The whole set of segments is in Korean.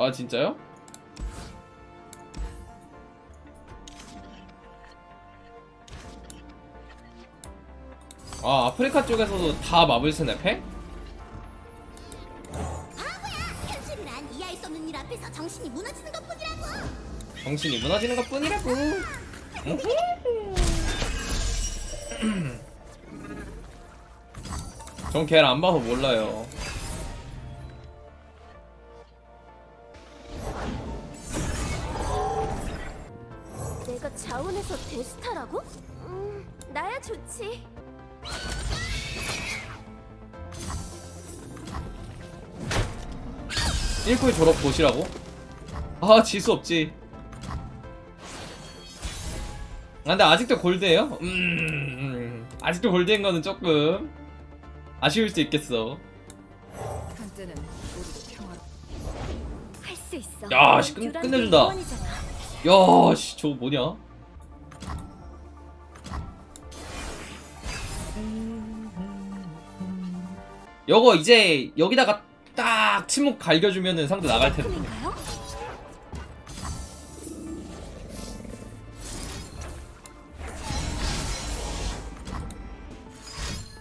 아 진짜요? 아 아프리카 쪽에서도 다 마블 스냅해? 현실이란 이해할 수 없는 일 앞에서 정신이 무너지는 것뿐이라고. 정신이 무너지는 것 뿐이라고 전 걔를 안 봐서 몰라요 좋지. 일코의 졸업 보시라고? 아 지수 없지 아 근데 아직도 골드예요? 음, 음 아직도 골드인 거는 조금 아쉬울 수 있겠어 한때는 우리도 평화 할 수 있어. 야, 씨, 끝- 끝내준다. 응원이잖아. 야씨 저거 뭐냐 여거 이제 여기다가 딱 침묵 갈겨주면은 상대 나갈 텐데?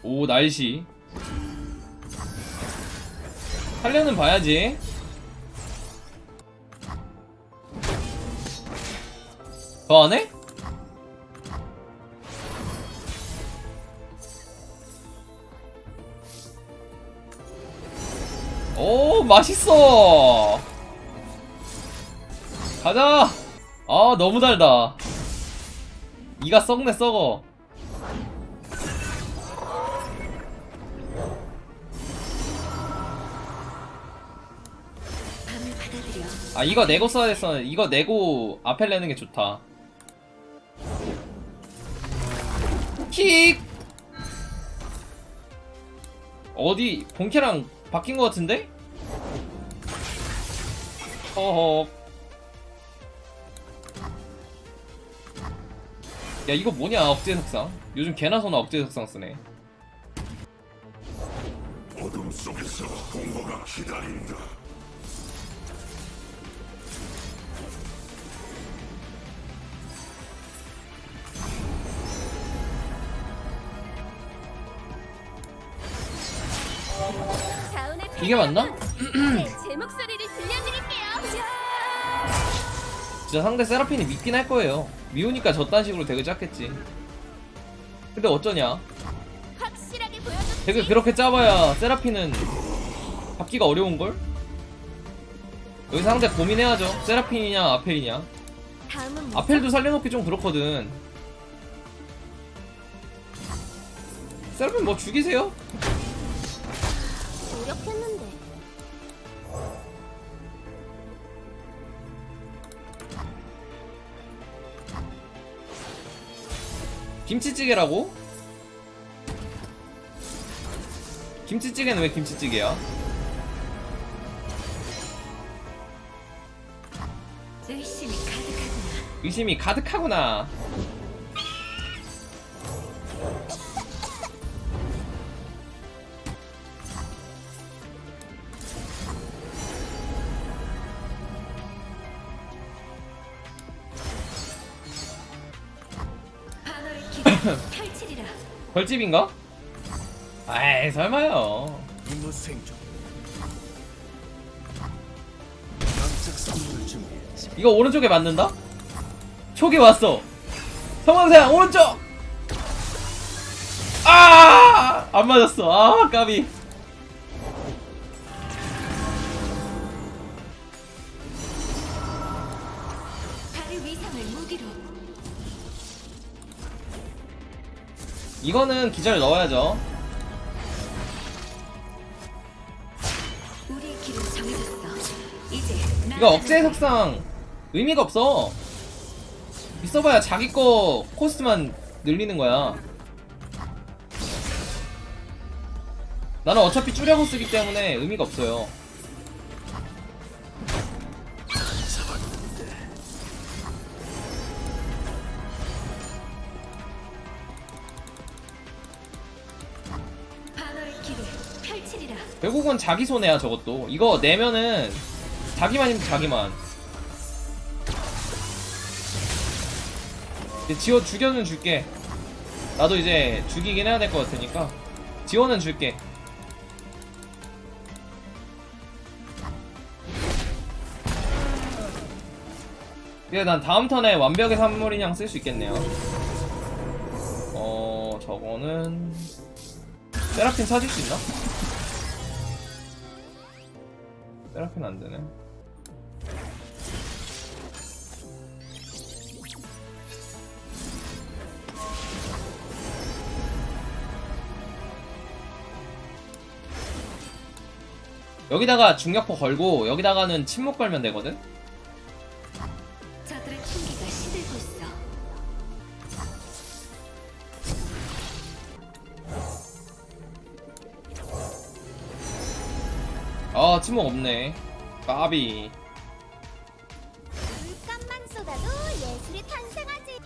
오 날씨 하려는 봐야지 더 안해? 맛있어. 가자. 아 너무 달다. 이가 썩네 썩어. 아 이거 내고 써야 됐어 이거 내고 앞에 내는 게 좋다. 킥! 어디 본캐랑 바뀐 것 같은데? 허허 야 이거 뭐냐 억제 석상 요즘 개나 소나 억제 석상 쓰네 어둠 속에서 공허가 기다린다. 이게 맞나? 제 목소리를 진짜 상대 세라핀이 믿긴 할 거예요 미우니까 저딴 식으로 되게 짰겠지 근데 어쩌냐. 되게 그렇게 짜봐야 세라핀은 잡기가 어려운걸? 여기 상대 고민해야죠 세라핀이냐 아펠이냐? 아펠도 살려놓기 좀 그렇거든 세라핀 뭐 죽이세요? 김치찌개라고? 김치찌개는 왜 김치찌개야? 의심이 가득하구나. 의심이 가득하구나 벌집인가? 아이 설마요. 이거 오른쪽에 맞는다? 촉이 왔어. 성황세양 오른쪽. 아! 안 맞았어. 아, 까비. 이거는 기절 넣어야죠. 이거 억제 석상 의미가 없어. 있어봐야 자기 거 코스트만 늘리는 거야. 나는 어차피 줄여고 쓰기 때문에 의미가 없어요. 결국은 자기 손해야 저것도. 이거 내면은 자기만 힘 자기만. 지워 죽여는 줄게. 나도 이제 죽이긴 해야 될 것 같으니까. 지원은 줄게. 이제 난 다음 턴에 완벽의 산물인형 쓸수 있겠네요. 어 저거는 세라핀 사줄 수 있나? 세라핀 안 되네. 여기다가 중력포 걸고 여기다가는 침묵 걸면 되거든? 아 침묵 없네. 까비. 물감만 쏟아도 예술이 탄생하지.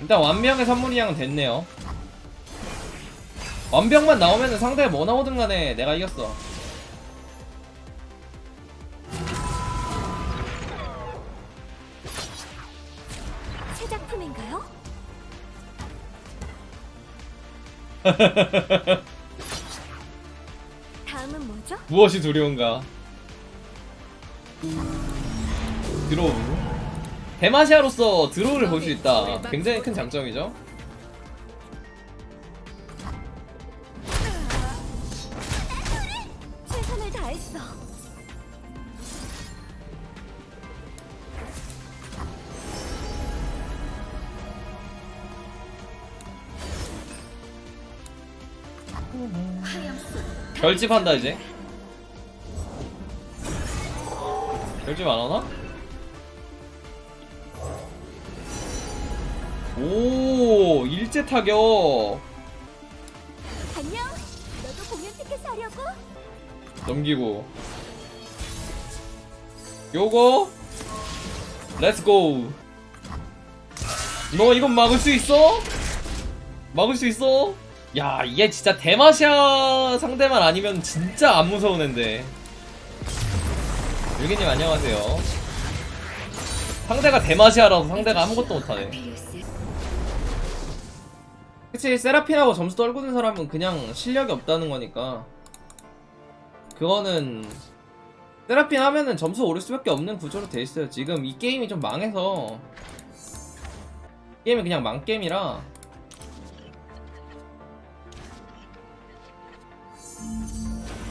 일단 완벽의 선물이양은 됐네요. 완벽만 나오면 상대가 뭐 나오든 간에 내가 이겼어. 다음은 뭐죠? 무엇이 두려운가? 드로우. 대마시아로서 드로우를 볼 수 있다. 굉장히 큰 장점이죠. 결집 한다 이제. 결집 안 하나? 오 일제 타격 안녕. 너도 공연 티켓 사려고? 넘기고 요거 렛츠고 너 이건 막을 수 있어? 막을 수 있어? 야 얘 진짜 대마시아 상대만 아니면 진짜 안 무서운 앤데. 유기님 안녕하세요. 상대가 대마시아라서 상대가 아무것도 못하네. 그치 세라핀하고 점수 떨구는 사람은 그냥 실력이 없다는 거니까. 그거는 세라핀 하면은 점수 오를 수밖에 없는 구조로 돼 있어요. 지금 이 게임이 좀 망해서 게임이 그냥 망 게임이라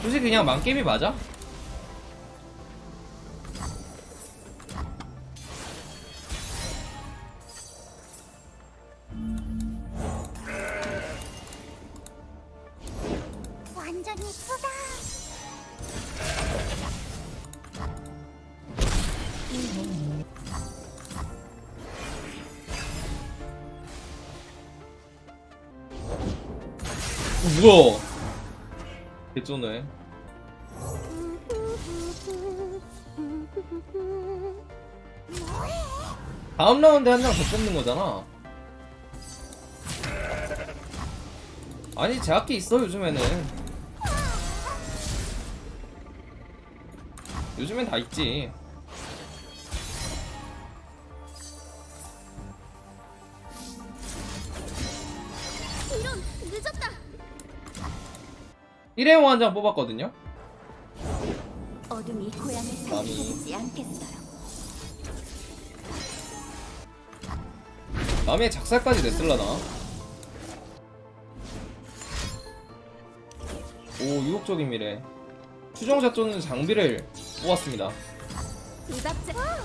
솔직히 그냥 망 게임이 맞아. 다음 라운드에 한 장 더 뽑는 거잖아. 아니 제약기 있어 요즘에는. 요즘엔 다 있지. 이런 늦었다. 일회용 한 장 뽑았거든요. 어둠이 고향을. 상실하지 않겠어요. 남의 작살까지 냈을라나? 오 유혹적인 미래 추종자 쫓는 장비를 뽑았습니다.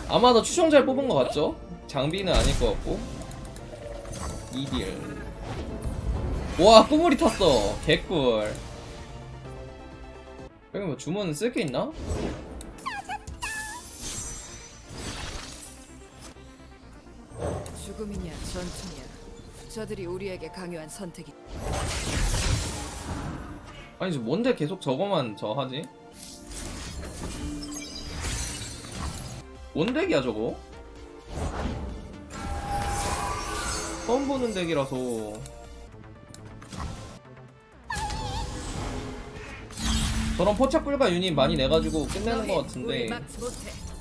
아마도 추종자를 뽑은 것 같죠? 장비는 아닐 것 같고 이딜 와 꾸물이 탔어 개꿀 여기 뭐 주문 쓸 게 있나? 죽음이냐 전투냐. 저들이 우리에게 강요한 선택이 아니 저 뭔데 계속 저거만 저 하지? 뭔 덱이야 저거? 처음 보는 덱이라서 저런 포착불가 유닛 많이 내가지고 끝내는 것 같은데 못해.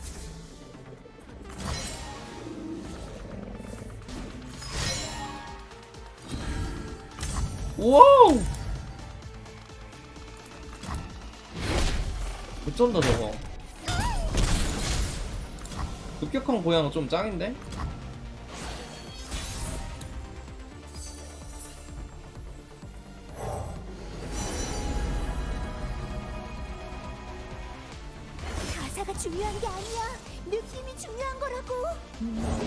와우 어쩐다 저거 급격한 고향은 좀 짱인데? 가사가 중요한 게 아니야. 느낌이 중요한 거라고. 역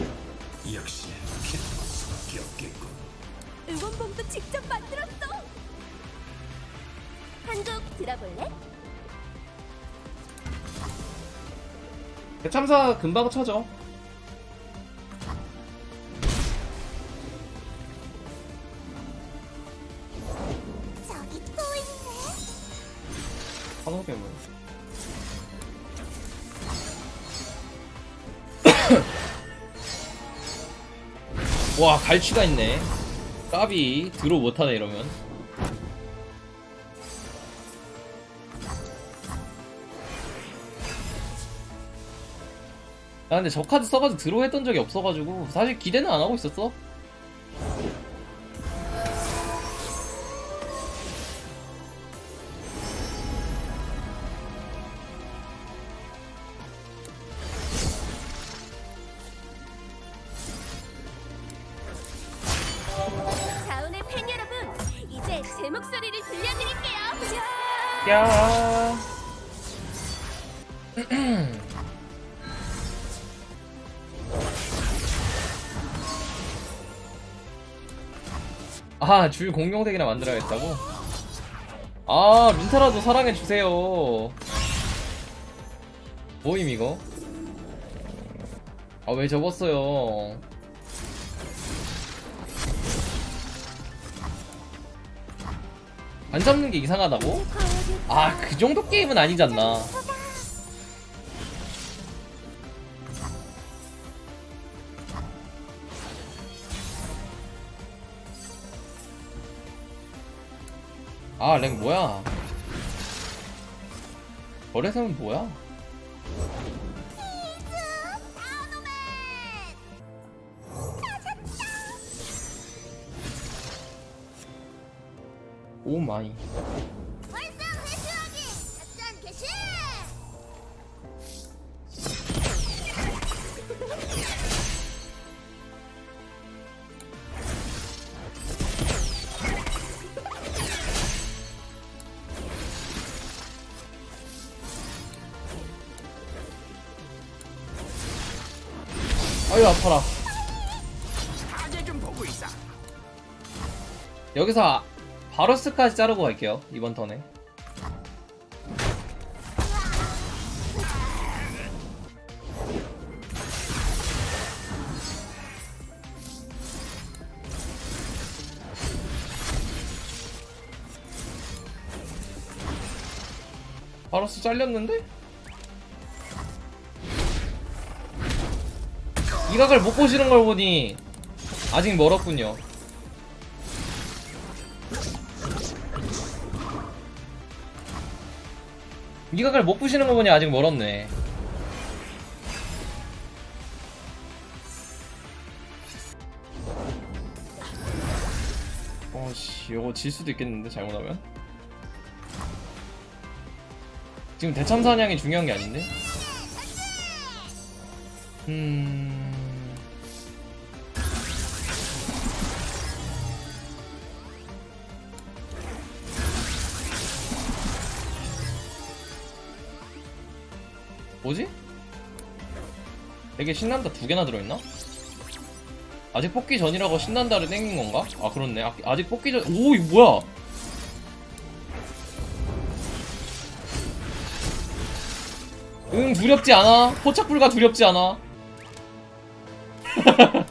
참사 금방 쳐져 저기 또 있네. 한옥 괴물 와 갈취가 있네. 까비 드로 못하네 이러면 나 근데 저 카드 써가지고 드로 했던 적이 없어가지고 사실 기대는 안 하고 있었어 다운의 팬 여러분, 이제 제 목소리를 들려드릴게요. 야. 아, 줄 공룡덱이나 만들어야겠다고? 아, 룬타라도 사랑해주세요. 뭐임, 이거? 아, 왜 접었어요? 안 잡는 게 이상하다고? 아, 그 정도 게임은 아니잖아. 아, 랭 뭐야? 거래상은 뭐야? 오 마이. 있어. 여기서 아- 바로스까지 자르고 갈게요 이번 턴에. 바로스 잘렸는데? 이 각을 못 보시는 걸 보니 아직 멀었군요. 이 각을 못 보시는 거 보니 아직 멀었네. 어씨, 이거 질 수도 있겠는데 잘못하면. 지금 대참 사냥이 중요한 게 아닌데? 음. 뭐지? 되게 신난다 두 개나 들어있나? 아직 뽑기 전이라고 신난다를 땡긴 건가? 아 그렇네 아, 아직 뽑기 전.. 오 이거 뭐야 응 두렵지 않아 포착불가 두렵지 않아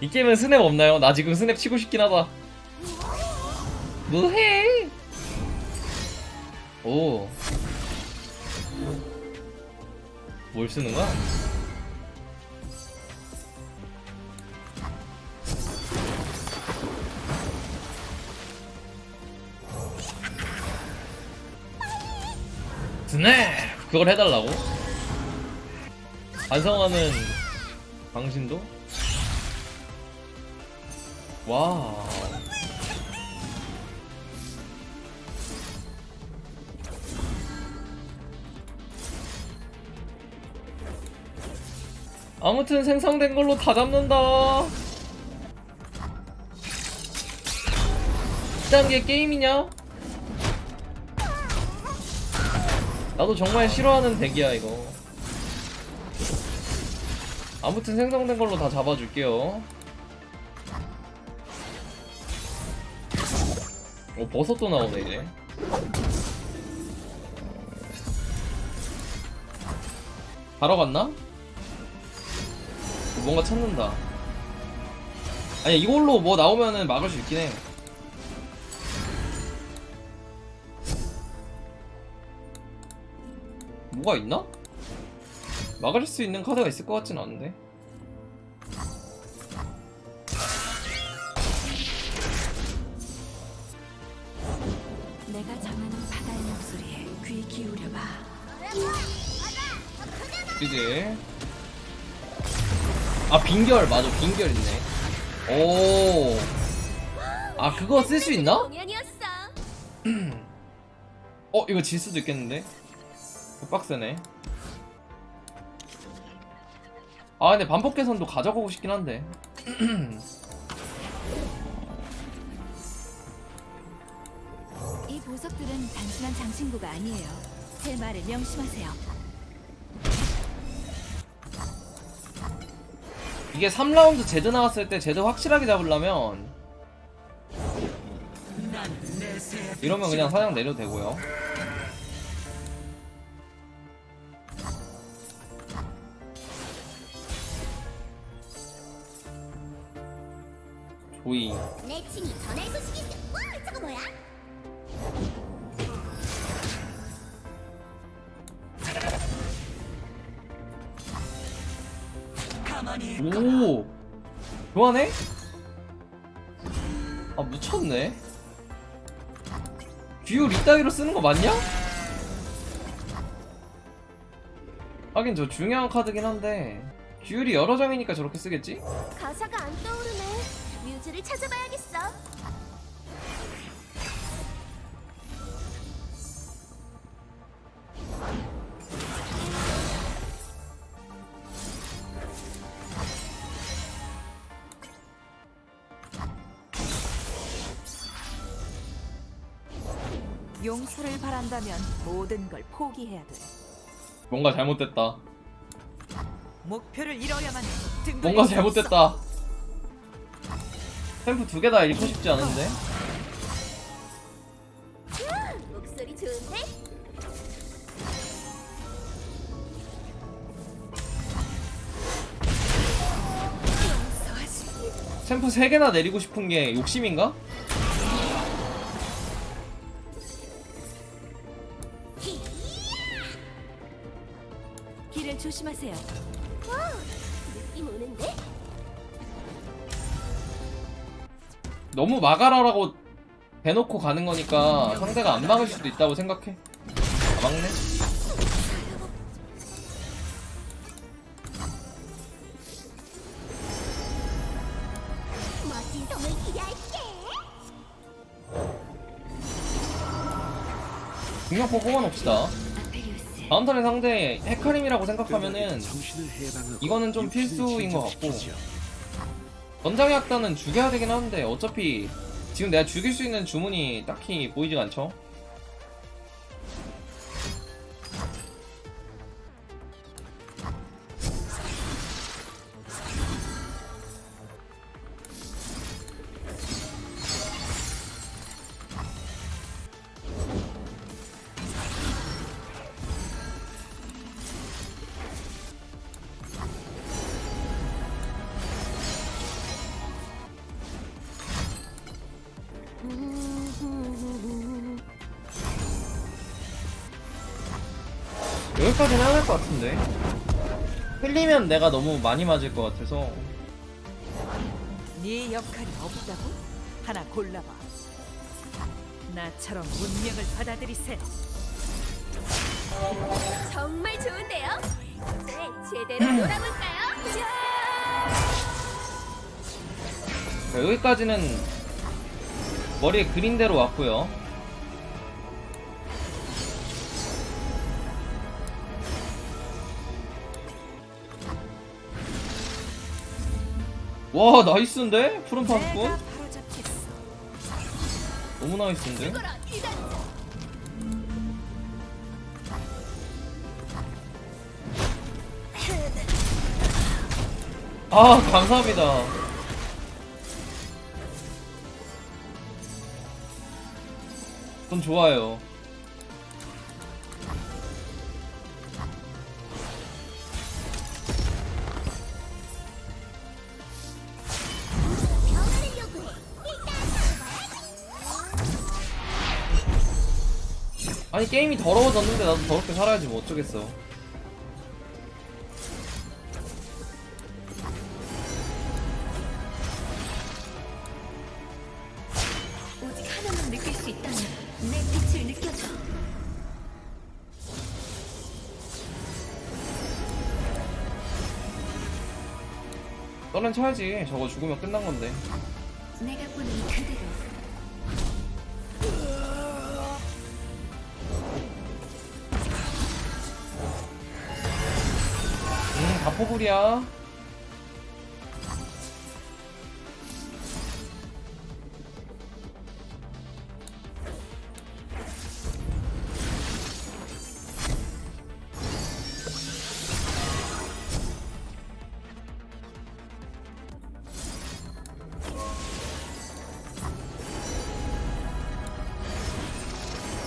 이 게임은 스냅 없나요? 나 지금 스냅 치고 싶긴 하다 뭐해 오. 뭘 쓰는 거야? 드네! 그걸 해달라고? 반성하는 당신도? 와. 아무튼 생성된 걸로 다 잡는다. 10단계 게임이냐? 나도 정말 싫어하는 덱이야 이거 아무튼 생성된 걸로 다 잡아줄게요 어 버섯도 나오네 이제 바로 갔나? 뭔가 찾는다 아니 이걸로 뭐 나오면은 막을 수 있긴 해 뭐가 있나? 막을 수 있는 카드가 있을 것 같진 않은데 내가 정하는 바다의 목소리에 귀 기울여봐. 그지? 아 빙결 맞아 빙결 있네 오 아 그거 쓸 수 있나? 어 이거 질 수도 있겠는데 그 빡세네 아 근데 반복 개선도 가져가고 싶긴 한데 이 보석들은 단순한 장신구가 아니에요. 제 말을 명심하세요. 이게 3라운드 제드 나왔을 때 제드 확실하게 잡으려면 이러면 그냥 사냥 내려도 되고요 조이 내 친히 전할 소식이 있어. 와, 저거 뭐야? 좋아하네? 아 묻혔네 뷰 이따위로 쓰는 거 맞냐? 하긴 저 중요한 카드긴 한데 듀얼이 여러 장이니까 저렇게 쓰겠지? 가사가 안 떠오르네. 뮤즈를 찾아봐야겠어. 용서를 바란다면 모든 걸 포기해야 돼. 뭔가 잘못됐다 목표를 해. 등돌이 뭔가 수 없어. 잘못됐다 템프 두 개 다 잃고 싶지 않은데 목소리 좋은데? 템프 세 개나 내리고 싶은 게 욕심인가? 조심하세요. 와, 느낌 오는데? 너무 막아라라고 대놓고 가는 거니까 상대가 안 막을 수도 있다고 생각해. 아, 막네. 멋진 성을 기대할게. 중력포 뽑아놓읍시다. 다음 턴에 상대 헤카림이라고 생각하면은 해방하고 이거는 좀 필수인 것 같고. 전장의 학단은 죽여야 되긴 하는데 어차피 지금 내가 죽일 수 있는 주문이 딱히 보이지가 않죠. 여기까지는 해야 될 것 같은데. 흘리면 내가 너무 많이 맞을 것 같아서. 네 역할이 없다고? 하나 골라봐. 나처럼 운명을 받아들이세요. 정말 좋은데요? 이제 제대로 놀아볼까요? 자, 여기까지는 머리에 그린 대로 왔고요. 와 나이스인데? 푸른 잡겠어. 너무 나이스인데? 아 감사합니다 전 좋아요 아니 게임이 더러워졌는데 나도 더럽게 살아야지 뭐 어쩌겠어. 오직 하나만 느낄 수 있다면 내 빛을 느껴줘. 떠는 쳐야지. 저거 죽으면 끝난 건데. 내가 보는 그대로 포불이야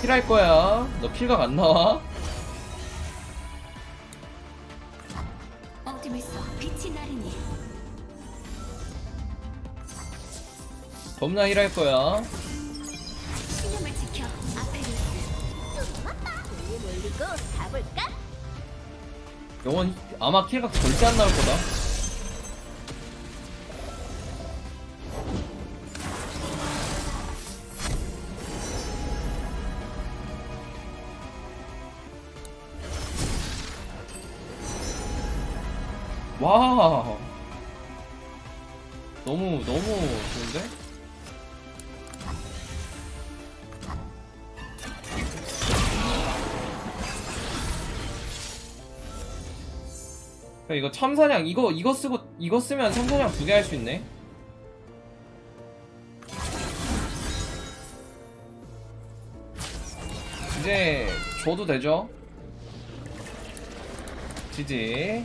킬할 거야 너 킬각 안 나와? 어둠에서 빛이 나리니. 겁나 힐할 거야. 신념을 지켜. 아페리스 몰리고 가볼까? 영원 아마 킬각 절대 안 나올 거다. 와 너무 너무 좋은데? 야, 이거 참사냥 이거 이거 쓰고 이거 쓰면 참사냥 두 개 할 수 있네. 이제 줘도 되죠? 지지.